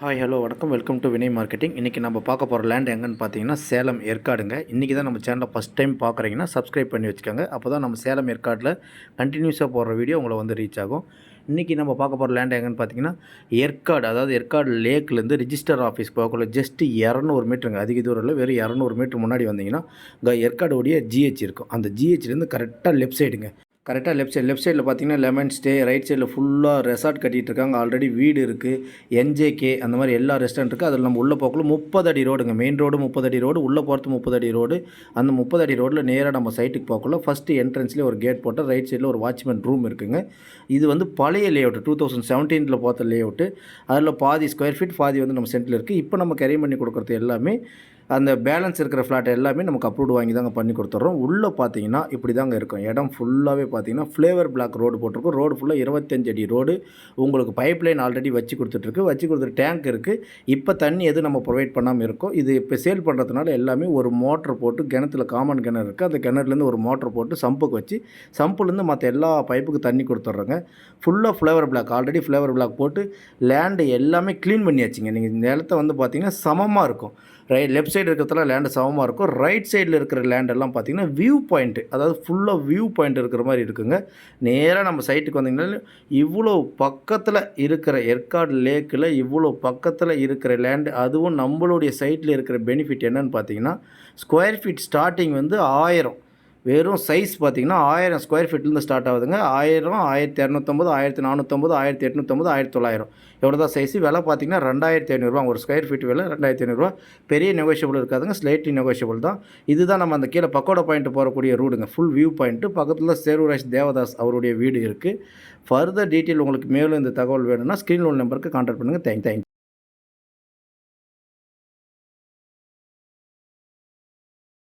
Hi hello வணக்கம். Welcome to Vinay marketing இன்றைக்கி நம்ம பார்க்க போகிற லேண்ட் எங்கன்னு பார்த்தீங்கன்னா சேலம் ஏற்காடுங்க. இன்றைக்கி தான் நம்ம சேனலை ஃபஸ்ட் டைம் பார்க்குறீங்கன்னா சப்ஸ்கிரைப் பண்ணி வச்சுக்கோங்க. அப்போ தான் நம்ம சேலம் ஏற்காட்டில் கண்டினியூஸாக போடுற வீடியோ உங்களை வந்து ரீச் ஆகும். இன்றைக்கி நம்ம பார்க்க போகிற லேண்ட் எங்கன்னு பார்த்தீங்கன்னா ஏற்காடு அதாவது ஏற்காடு லேக்லேருந்து ரிஜிஸ்டர் ஆஃபீஸ் போகக்குள்ள ஜஸ்ட் இரநூறு மீட்டருங்க அதிக தூரம் இல்லை வெறும் இரநூறு மீட்டர் முன்னாடி வந்தீங்கன்னா ஏற்காடு ஏற்காடுடைய ஜிஹெச் இருக்கும். அந்த ஜிஹெச்லேருந்து கரெக்டாக லெஃப்ட் சைடுங்க கரெக்டாக லெஃப்ட் சைடு லெஃப்ட் சைடில் பார்த்தீங்கன்னா லெமன் ஸ்டே ரைட் சைடில் ஃபுல்லாக ரெசார்ட் கட்டிகிட்டு இருக்காங்க. ஆல்ரெடி வீடு இருக்குது என்ஜேகே அந்த மாதிரி எல்லா ரெஸ்டாரண்ட் இருக்குது அதில் நம்ம உள்ளே போகக்குள்ள முப்பது அடி ரோடுங்க. மெயின் ரோடு முப்பது அடி ரோடு உள்ளே போகிறது முப்பது அடி ரோடு. அந்த முப்பது அடி ரோட்டில் நேராக நம்ம சைட்டுக்கு போகக்குள்ள ஃபஸ்ட்டு என்ட்ரன்ஸ்லேயே ஒரு கேட் போட்டு ரைட் சைடில் ஒரு வாட்ச்மேன் ரூம் இருக்குங்க. இது வந்து பழைய லே அவுட் டூ தௌசண்ட் செவன்டீனில் பார்த்த லே அவுட்டு அதில் பாதி ஸ்கொயர் ஃபீட் பாதி வந்து நம்ம சென்டில் இருக்குது இப்போ நம்ம கரை பண்ணி கொடுக்குறது எல்லாமே அந்த பேலன்ஸ் இருக்கிற ஃப்ளாட் எல்லாமே நமக்கு அப்ரூவ்டு வாங்கி தாங்க பண்ணி கொடுத்துட்றோம் உள்ளே பார்த்தீங்கன்னா இப்படி தாங்க இருக்கும். இடம் ஃபுல்லாகவே பார்த்தீங்கன்னா ஃப்ளேவர் பிளாக் ரோடு போட்டிருக்கும். ரோடு ஃபுல்லாக இருபத்தஞ்சு அடி ரோடு உங்களுக்கு பைப் லைன் ஆல்ரெடி வச்சு கொடுத்துட்ருக்கு வச்சு கொடுத்துட்டு டேங்க் இருக்குது இப்போ தண்ணி எது நம்ம ப்ரொவைட் பண்ணாமல் இருக்கோம் இது இப்போ சேல் பண்ணுறதுனால எல்லாமே ஒரு மோட்ரு போட்டு கிணத்துல காமன் கிணறு இருக்குது அந்த கிணறுலேருந்து ஒரு மோட்ரு போட்டு சம்புக்கு வச்சு சம்புலேருந்து மற்ற எல்லா பைப்புக்கு தண்ணி கொடுத்துட்றோங்க. ஃபுல்லாக paver block already paver block போட்டு லேண்டு எல்லாமே க்ளீன் பண்ணியாச்சுங்க. நீங்கள் நிலத்தை நிலத்த வந்து பார்த்தீங்கன்னா சமமாக இருக்கும். ரை லெஃப்ட் சைடு இருக்கிறதுல லேண்டு சமமாக இருக்கும். ரைட் சைடில் இருக்கிற லேண்டெல்லாம் பார்த்தீங்கன்னா வியூ பாயிண்ட்டு அதாவது ஃபுல்லாக வியூ பாயிண்ட் இருக்கிற மாதிரி இருக்குங்க. நேராக நம்ம சைட்டுக்கு வந்தீங்கன்னா இவ்வளோ பக்கத்தில் இருக்கிற ஏற்காடு லேக்கில் இவ்வளோ பக்கத்தில் இருக்கிற லேண்டு அதுவும் நம்மளுடைய சைட்டில் இருக்கிற பெனிஃபிட் என்னன்னு பார்த்தீங்கன்னா ஸ்கொயர் ஃபீட் ஸ்டார்டிங் வந்து ஆயிரம். வெறும் சைஸ் பார்த்தீங்கன்னா ஆயிரம் ஸ்கொயர் ஃபீட்லேருந்து ஸ்டார்ட் ஆகுதுங்க. ஆயிரம் ஆயிரத்தி இரநூத்தம்பது ஆயிரத்தி நானூற்றம்பது ஆயிரத்தி எட்நூற்றம்பது ஆயிரத்தி தொள்ளாயிரம். எவ்வளோ தான் சைஸ் விலை பார்த்தீங்கன்னா ரெண்டாயிரத்தி ஐநூறுரூவா ஒரு ஸ்கொயர் ஃபீட் விலை ரெண்டாயிரத்தி ஐநூறுரூவா பெரிய நெகோஷியபிள் இருக்காதுங்க. ஸ்லைட்லி நெகோஷியபிள் தான். இதுதான் நம்ம அந்த கீழே பக்கோடா பாயிண்ட் போகக்கூடிய ரூடுங்க ஃபுல் வியூ பாயிண்ட்டு பக்கத்தில் சேருராஜ் தேவதாஸ் அவருடைய வீடு இருக்குது ஃபர்தர் டீட்டெயில் உங்களுக்கு மேலும் இந்த தகவல் வேணும்னா ஸ்க்ரீன் லோன் நம்பருக்கு கான்டாக்ட் பண்ணுங்கள் தேங்க் தேங்க்